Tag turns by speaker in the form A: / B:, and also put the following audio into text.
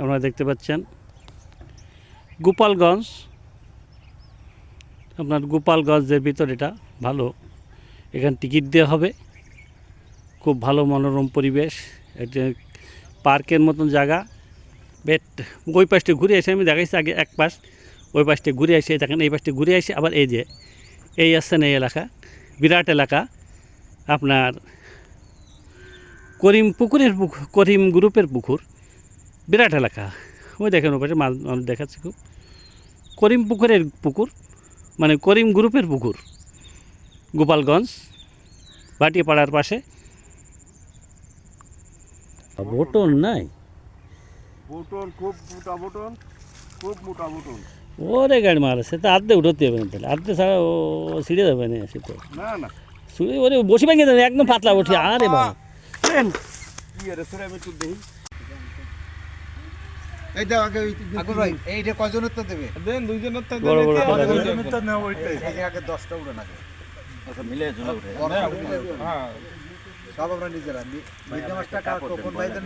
A: আপনারা দেখতে পাচ্ছেন। গোপালগঞ্জ, আপনার গোপালগঞ্জের ভিতর এটা ভালো। এখানে টিকিট দেওয়া হবে। খুব ভালো মনোরম পরিবেশ। এটা পার্কের মতন জায়গা। বেট, ওই পাশটা ঘুরে এসে আমি দেখাইছি আগে এক পাশ। ওই পাশটা ঘুরে এসে দেখেন, এই পাশটা ঘুরে এসে আবার এই যে, এই আসছেন এই এলাকা? বিরাট এলাকা। আপনার করিম পুকুরের পুকুর, করিম গ্রুপের পুকুর। বিরাট এলাকা। ওই দেখেন ওই পাশে মাছ মাছ দেখাচ্ছে খুব। করিম পুকুরের পুকুর মানে করিম গ্রুপের পুকুর গোপালগঞ্জ ভাটিয়াপাড়ার পাশে। বোটন নাই?
B: বুটন খুব মোটা বুটন খুব মোটা বুটন
A: ওরে গাড়ি মারছে তা আর্ধে উঠতে হবে না তাহলে। আর্ধে ছাড়া ও ছিঁড়ে যাবে না সে তো।
B: না না।
A: ওরে বসে ভেঙে দেবে একদম পাতলা উঠি আরে বাবা।
B: কি আরে সরে আমি একটু দেখি।
C: এইটা আগে আগে ভাই এইটা কয়জন উত্তর দেবে?
B: দেন দুইজন তো
A: বড় বড় করে দেন।
B: দুইজনের তো না ওইটাই।
C: আগে দশটা উড়ে না
B: আচ্ছা মিলে
C: জন মিলে উঠে।
B: হ্যাঁ।
C: সব আমরা নিজেরা। মির্গা মাছটা কোন ভাই দেন।